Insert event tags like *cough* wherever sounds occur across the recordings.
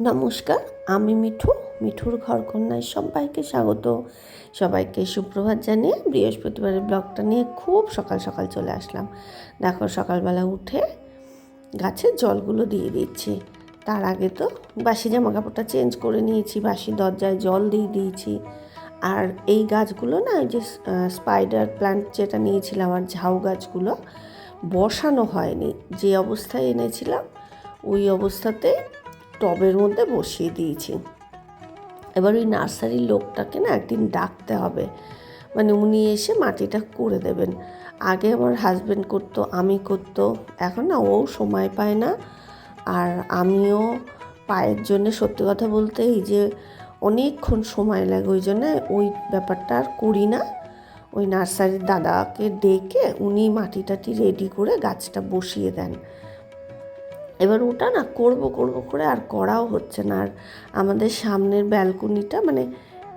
নমস্কার, আমি মিঠু, মিঠুর ঘর কন্যায় সবাইকে স্বাগত। সবাইকে সুপ্রভাত জানিয়ে বৃহস্পতিবারের ব্লগটা নিয়ে খুব সকাল সকাল চলে আসলাম। দেখো, সকালবেলা উঠে গাছের জলগুলো দিয়ে দিচ্ছি তার আগে তো বাসি জামা কাপড়টা চেঞ্জ করে নিয়েছি, বাসি দরজায় জল দিয়ে দিয়েছি। আর এই গাছগুলো না ওই যে স্পাইডার প্ল্যান্ট যেটা নিয়েছিলাম আর ঝাউ গাছগুলো, বসানো হয়নি। যে অবস্থায় এনেছিলাম, ওই অবস্থাতে টবের মধ্যে বসিয়ে দিয়েছি। এবার ওই নার্সারির লোকটাকে না একদিন ডাকতে হবে। মানে উনি এসে মাটিটা করে দেবেন। আগে আমার হাজব্যান্ড করতো, আমি করতো। এখন না ও সময় পায় না। আর আমিও পায়ের জন্য সত্যি কথা বলতে এই যে অনেকক্ষণ সময় লাগে ওই জন্য ওই ব্যাপারটা আর করি না। ওই নার্সারির দাদাকে ডেকে উনি মাটি টাটি রেডি করে গাছটা বসিয়ে দেন। এবার ওটা না করব করব করে আর করাও হচ্ছে না। আর আমাদের সামনের ব্যালকনিটা মানে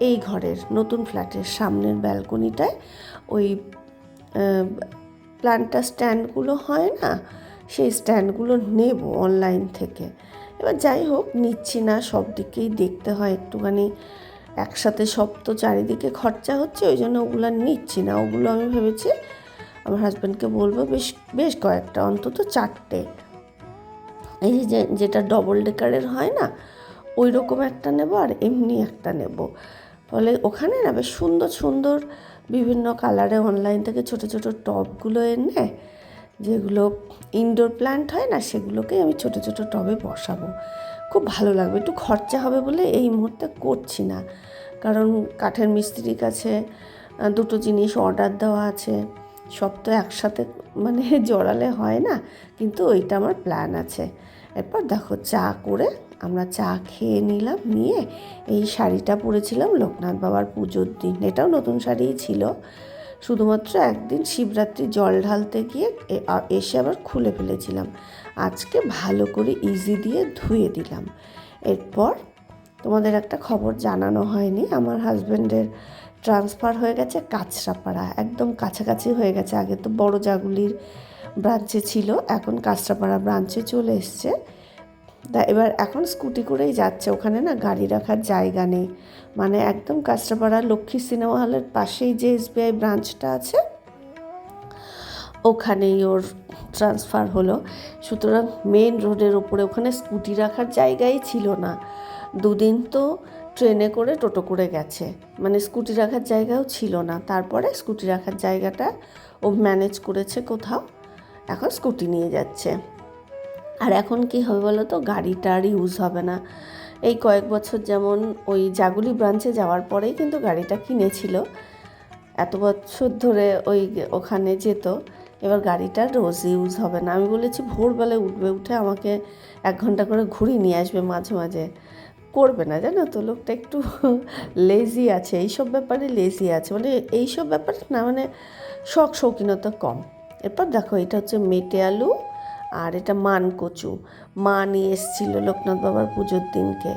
এই ঘরের নতুন ফ্ল্যাটের সামনের ব্যালকনিটায় ওই প্ল্যান্টার স্ট্যান্ডগুলো হয় না, সেই স্ট্যান্ডগুলো নেব অনলাইন থেকে। এবার যাই হোক, নিচ্ছি না, সব দিকেই দেখতে হয় একটুখানি। একসাথে সব তো চারিদিকে খরচা হচ্ছে, ওই জন্য ওগুলো নিচ্ছি না। ওগুলো আমি ভেবেছি, আমার হাজব্যান্ডকে বলব, বেশ বেশ কয়েকটা, অন্তত চারটে। এই যে যেটা ডবল ডেকারের হয় না ওই রকম একটা নেব আর এমনি একটা নেব। ফলে ওখানে না বেশ সুন্দর সুন্দর বিভিন্ন কালারে অনলাইন থেকে ছোট ছোট টবগুলো এনে যেগুলো ইনডোর প্ল্যান্ট হয় না, সেগুলোকে আমি ছোট ছোট টবে বসাবো। খুব ভালো লাগবে, একটু খরচা হবে বলে এই মুহূর্তে করছি না। কারণ কাঠের মিস্ত্রির কাছে দুটো জিনিস অর্ডার দেওয়া আছে। সব তো একসাথে মানে *laughs* জড়ালে হয় না, কিন্তু ওইটা আমার প্ল্যান আছে। এরপর দেখো চা করে আমরা চা খেয়ে নিলাম, নিয়ে এই শাড়িটা পরেছিলাম লোকনাথ বাবার পুজোর দিন। এটাও নতুন শাড়িই ছিল। শুধুমাত্র একদিন শিবরাত্রি জল ঢালতে গিয়ে এসে আবার খুলে ফেলেছিলাম। আজকে ভালো করে ইজি দিয়ে ধুয়ে দিলাম। এরপর তোমাদের একটা খবর জানানো হয়নি, আমার হাজব্যান্ডের ট্রান্সফার হয়ে গেছে কাঁচরাপাড়া, একদম কাছাকাছি হয়ে গেছে। আগে তো বড় জাগুলির ব্রাঞ্চে ছিল, এখন কাঁচরাপাড়া ব্রাঞ্চে চলে এসছে। তা এবার এখন স্কুটি করেই যাচ্ছে, ওখানে না গাড়ি রাখার জায়গা নেই। মানে একদম কাঁচরাপাড়া লক্ষ্মী সিনেমা হলের পাশেই যে এসবিআই ব্রাঞ্চটা আছে, ওখানেই ওর ট্রান্সফার হলো। সুতরাং মেন রোডের ওপরে ওখানে স্কুটি রাখার জায়গাই ছিল না। দুদিন তো ট্রেনে করে টোটো করে গেছে। মানে স্কুটি রাখার জায়গাও ছিল না। তারপরে স্কুটি রাখার জায়গাটা ও ম্যানেজ করেছে কোথাও। এখন স্কুটি নিয়ে যাচ্ছে। আর এখন কি হবে বলো তো গাড়িটা আর ইউজ হবে না। এই কয়েক বছর যেমন ওই জাগুলি ব্রাঞ্চে যাওয়ার পরেই কিন্তু গাড়িটা কিনেছিল। এত বছর ধরে ওই ওখানে যেত। এবার গাড়িটা রোজ ইউজ হবে না। আমি বলেছি, ভোরবেলায় উঠবে, উঠে আমাকে এক ঘণ্টা করে ঘুরিয়ে নিয়ে আসবে মাঝে মাঝে। করবে না, জানো তো? লোকটা একটু লেজি আছে, এইসব ব্যাপারে লেজি আছে। মানে এইসব ব্যাপারে না মানে শখ শৌখিনতা কম। এরপর দেখো, এটা হচ্ছে মেটে আলু আর এটা মান কচু। মা নিয়ে এসেছিল লোকনাথ বাবার পুজোর দিনকে।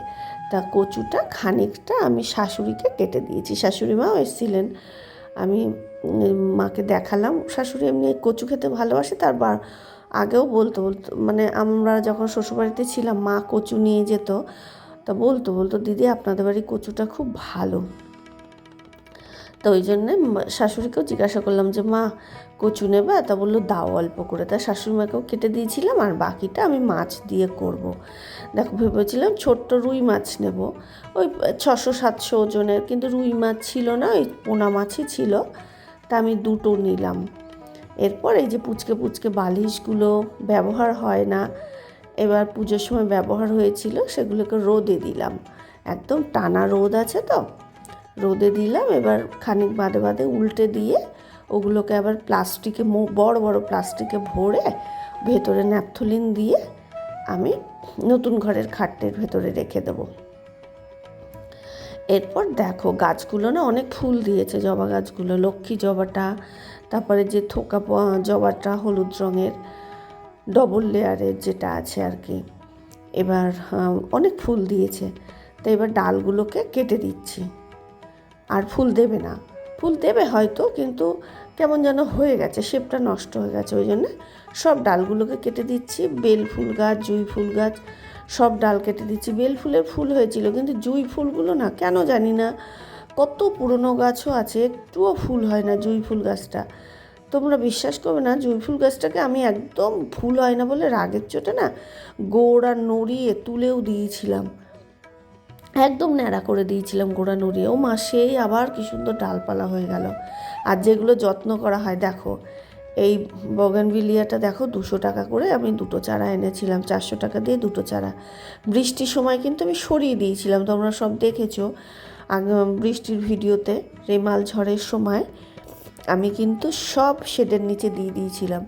তা কচুটা খানিকটা আমি শাশুড়িকে কেটে দিয়েছি। শাশুড়ি মাও এসেছিলেন। আমি মাকে দেখালাম। শাশুড়ি এমনি কচু খেতে ভালোবাসে, তার আগেও বলতো বলতো মানে আমরা যখন শ্বশুরবাড়িতে ছিলাম, মা কচু নিয়ে যেত। তা বলতো বলতো, দিদি, আপনাদের বাড়ি কচুটা খুব ভালো। তো ওই জন্যে শাশুড়িকেও জিজ্ঞাসা করলাম যে, মা, কচু নেবে? তা বলল, দাও অল্প করে। তা শাশুড়ি মাকেও কেটে দিয়েছিলাম আর বাকিটা আমি মাছ দিয়ে করব। দেখো, ভেবেছিলাম ছোট্ট রুই মাছ নেব। ওই ছশো, সাতশো ওজনের, কিন্তু রুই মাছ ছিল না, ওই পোনা মাছই ছিল। তা আমি দুটো নিলাম। এরপর এই যে পুচকে পুচকে বালিশগুলো ব্যবহার হয় না এবার পুজোর সময় ব্যবহার হয়েছিল, সেগুলোকে রোদে দিলাম। একদম টানা রোদ আছে তো? রোদে দিলাম, এবার খানিক বাদে বাদে উল্টে দিয়ে ওগুলোকে আবার প্লাস্টিকে বড় বড় প্লাস্টিকে ভরে ভেতরে ন্যাপথলিন দিয়ে আমি নতুন ঘরের খাট্টের ভেতরে রেখে দেবো। এরপর দেখো, গাছগুলো না অনেক ফুল দিয়েছে, জবা গাছগুলো, লক্ষ্মী জবাটা, তারপরে যে থোকা জবাটা হলুদ রঙের ডবল লেয়ারের যেটা আছে আর কি। এবার অনেক ফুল দিয়েছে। তো এবার ডালগুলোকে কেটে দিচ্ছি। আর ফুল দেবে না। ফুল দেবে হয়তো, কিন্তু কেমন যেন হয়ে গেছে শেপটা নষ্ট হয়ে গেছে। ওই জন্য সব ডালগুলোকে কেটে দিচ্ছি। বেল ফুল গাছ, জুই ফুল গাছ, সব ডাল কেটে দিচ্ছি। বেল ফুলের ফুল হয়েছিল, কিন্তু জুঁই ফুলগুলো না, কেন জানি না। কত পুরনো গাছও আছে, একটুও ফুল হয় না জুঁই ফুল গাছটা। তোমরা বিশ্বাস করবে না, জুঁই ফুল গাছটাকে আমি একদম ফুল হয় না বলে রাগের চোটে না গোড়া নড়িয়ে তুলেও দিয়েছিলাম। একদম ন্যাড়া করে দিয়েছিলাম গোড়া নড়িয়ে। ও মা, সেই আবার কি সুন্দর ডালপালা হয়ে গেল। আর যেগুলো যত্ন করা হয়, দেখো, এই বগানভিলিয়াটা দেখো, দুশো টাকা করে আমি দুটো চারা এনেছিলাম, চারশো টাকা দিয়ে দুটো চারা। বৃষ্টির সময় কিন্তু আমি সরিয়ে দিয়েছিলাম, তোমরা সব দেখেছ। বৃষ্টির ভিডিওতে রেমাল ঝড়ের সময় আমি কিন্তু সব শেডের নিচে দিয়ে দিয়েছিলাম।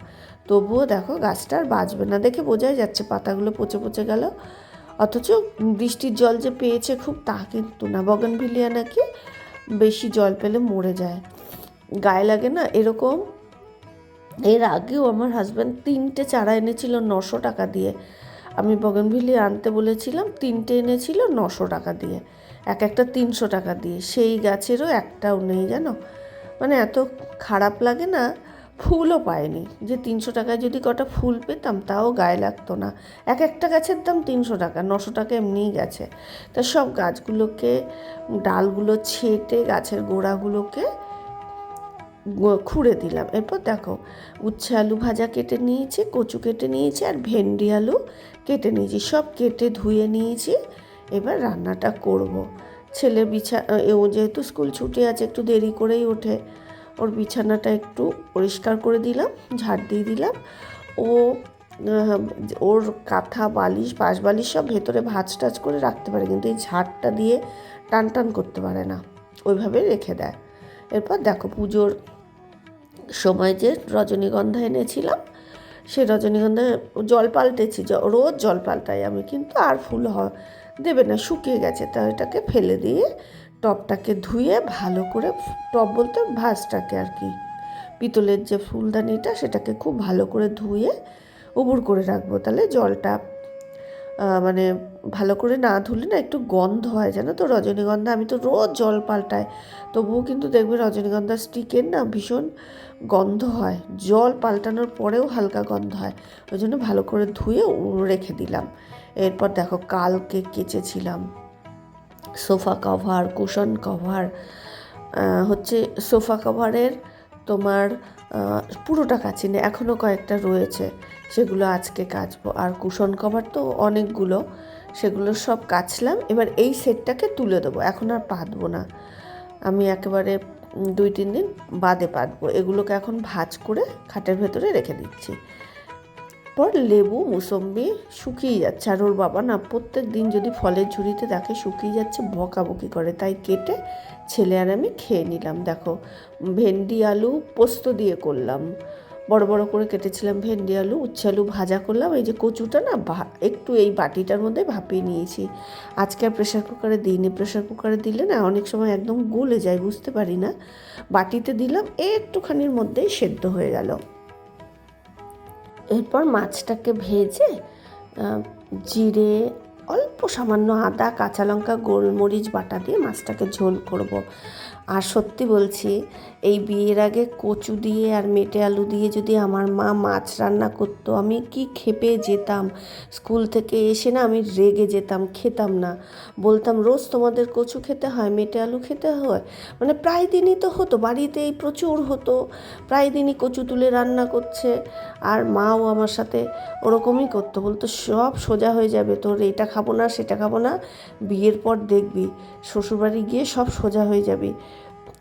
তবুও দেখো গাছটা আর বাঁচবে না দেখে বোঝাই যাচ্ছে পাতাগুলো পচে পচে গেল। অথচ বৃষ্টির জল যে পেয়েছে খুব তা কিন্তু না। বগানভিলিয়া নাকি বেশি জল পেলে মরে যায়। গায়ে লাগে না? এরকম এর আগেও আমার হাজব্যান্ড তিনটে চারা এনেছিল নশো টাকা দিয়ে। আমি বগনভিলি আনতে বলেছিলাম, তিনটে এনেছিল নশো টাকা দিয়ে। এক একটা তিনশো টাকা দিয়ে। সেই গাছেরও একটাও নেই জানো? মানে এত খারাপ লাগে না, ফুলও পায়নি যে তিনশো টাকায় যদি কটা ফুল পেতাম, তাও গায়ে লাগতো না। এক একটা গাছের দাম তিনশো টাকা, নশো টাকা এমনিই গেছে। তা সব গাছগুলোকে, ডালগুলো ছেটে গাছের গোড়াগুলোকে খুঁড়ে দিলাম। এরপর দেখো, উচ্ছে আলু ভাজা কেটে নিয়েছি, কচু কেটে নিয়েছি, আর ভেন্ডি আলু কেটে নিয়েছি। সব কেটে ধুয়ে নিয়েছি। এবার রান্নাটা করব। ছেলের বিছা ও যেহেতু স্কুল ছুটি আছে, একটু দেরি করেই ওঠে। ওর বিছানাটা একটু পরিষ্কার করে দিলাম, ঝাড় দিয়ে দিলাম। ও ওর কাঁথা, বালিশ, বাঁশ বালিশ সব ভেতরে ভাজ টাজ করে রাখতে পারে, কিন্তু এই ঝাড়টা দিয়ে টান টান করতে পারে না। ওইভাবে রেখে দেয়। এরপর দেখো পুজোর সময় যে রজনীগন্ধা এনেছিলাম সে রজনীগন্ধা জল পাল্টেছি রোজ জল পাল্টাই আমি, কিন্তু আর ফুল দেবে না, শুকিয়ে গেছে। তা এটাকে ফেলে দিয়ে টবটাকে ধুয়ে ভালো করে টব বলতে ভাঁজটাকে আর কি, পিতলের যে ফুলদানিটা, সেটাকে খুব ভালো করে ধুয়ে উবুর করে রাখব। তাহলে জলটা মানে ভালো করে না ধুলে না একটু গন্ধ হয়, জানো তো? রজনীগন্ধা, আমি তো রোজ জল পাল্টাই। তবুও কিন্তু দেখবে রজনীগন্ধা স্টিকের না ভীষণ গন্ধ হয়। জল পাল্টানোর পরেও হালকা গন্ধ হয়। ওই জন্য ভালো করে ধুয়ে রেখে দিলাম। এরপর দেখো কালকে কেচেছিলাম সোফা কভার, কুশন কভার। হচ্ছে সোফা কভারের তোমার পুরোটা কাচিনি এখনও কয়েকটা রয়েছে, সেগুলো আজকে কাচবো। আর কুশন কভার তো অনেকগুলো, সেগুলো সব কাচলাম। এবার এই সেটটাকে তুলে দেবো, এখন আর পাতবো না। আমি একেবারে দুই তিন দিন বাদে পাতবো। এগুলোকে এখন ভাজ করে খাটের ভেতরে রেখে দিচ্ছি। পর লেবু, মুসম্বি শুকিয়ে যাচ্ছে। আর ওর বাবা না, প্রত্যেক দিন যদি ফলের ঝুড়িতে দেখে শুকিয়ে যাচ্ছে, বকাবকি করে। তাই কেটে ছেলে আর আমি খেয়ে নিলাম, দেখো। ভেন্ডি, আলু পোস্ত দিয়ে করলাম। বড় বড় করে কেটেছিলাম ভেন্ডি, আলু, উচ্ছে আলু ভাজা করলাম। এই যে কচুটা না একটু এই বাটিটার মধ্যে ভাপিয়ে নিয়েছি। আজকে আর প্রেশার কুকারে দিইনি। প্রেশার কুকারে দিলে না, অনেক সময় একদম গলে যায়, বুঝতে পারি না। বাটিতে দিলাম, একটুখানির মধ্যেই সেদ্ধ হয়ে গেল। এরপর মাছটাকে ভেজে জিরে অল্প সামান্য আদা কাঁচা লঙ্কা গোলমরিচ বাটা দিয়ে মাছটাকে ঝোল করব। আর সত্যি বলছি, এই বিয়ের আগে কচু দিয়ে আর মেটে আলু দিয়ে যদি আমার মা মাছ রান্না করতো, আমি কি খেপে যেতাম? স্কুল থেকে এসে না আমি রেগে যেতাম, খেতাম না। বলতাম, রোজ তোমাদের কচু খেতে হয়, মেটে আলু খেতে হয়? মানে প্রায় দিনই তো হতো, বাড়িতেই প্রচুর হতো। প্রায় দিনই কচু তুলে রান্না করছে। আর মাও আমার সাথে ওরকমই করতো, বলতো, সব সোজা হয়ে যাবে, তোর এটা খাব না, সেটা খাব না, বিয়ের পর দেখবি, শ্বশুরবাড়ি গিয়ে সব সোজা হয়ে যাবি।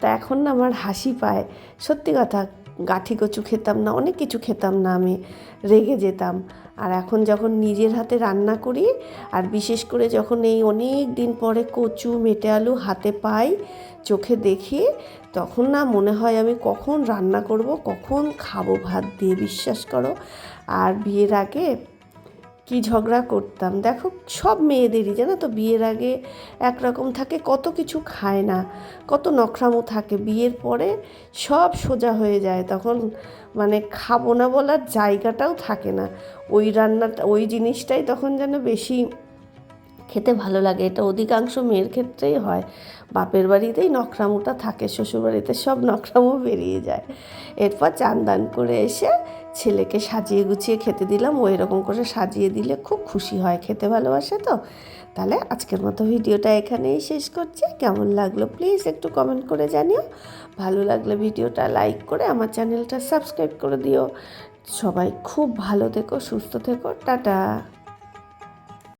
তা এখন না আমার হাসি পায়। সত্যি কথা, গাঠি কচু খেতাম না, অনেক কিছু খেতাম না আমি, রেগে যেতাম। আর এখন যখন নিজের হাতে রান্না করি, আর বিশেষ করে যখন এই অনেক দিন পরে কচু, মেটে আলু হাতে পাই, চোখে দেখি, তখন না মনে হয় আমি কখন রান্না করব, কখন খাব ভাত দিয়ে, বিশ্বাস করো। আর বিয়ের আগে কি ঝগড়া করতাম। দেখো, সব মেয়েদেরই জানো তো, বিয়ের আগে একরকম থাকে, কত কিছু খায় না, কত নখরামো থাকে। বিয়ের পরে সব সোজা হয়ে যায়, তখন মানে খাব না বলার জায়গাটাও থাকে না। ওই রান্নাটা, ওই জিনিসটাই তখন যেন বেশি খেতে ভালো লাগে। এটা অধিকাংশ মেয়ের ক্ষেত্রেই হয়। বাপের বাড়িতেই নখরামোটা থাকে, শ্বশুরবাড়িতে সব নখরামো বেরিয়ে যায়। এরপর চান দান করে এসে ছেলেকে সাজিয়ে গুছিয়ে খেতে দিলাম। ও এরকম করে সাজিয়ে দিলে খুব খুশি হয়, খেতে ভালোবাসে তো। তাহলে আজকের মতো ভিডিওটা এখানেই শেষ করছি। কেমন লাগল প্লিজ একটু কমেন্ট করে জানিও। ভালো লাগলে ভিডিওটা লাইক করে আমার চ্যানেলটা সাবস্ক্রাইব করে দিও। সবাই খুব ভালো থেকো, সুস্থ থেকো, টাটা।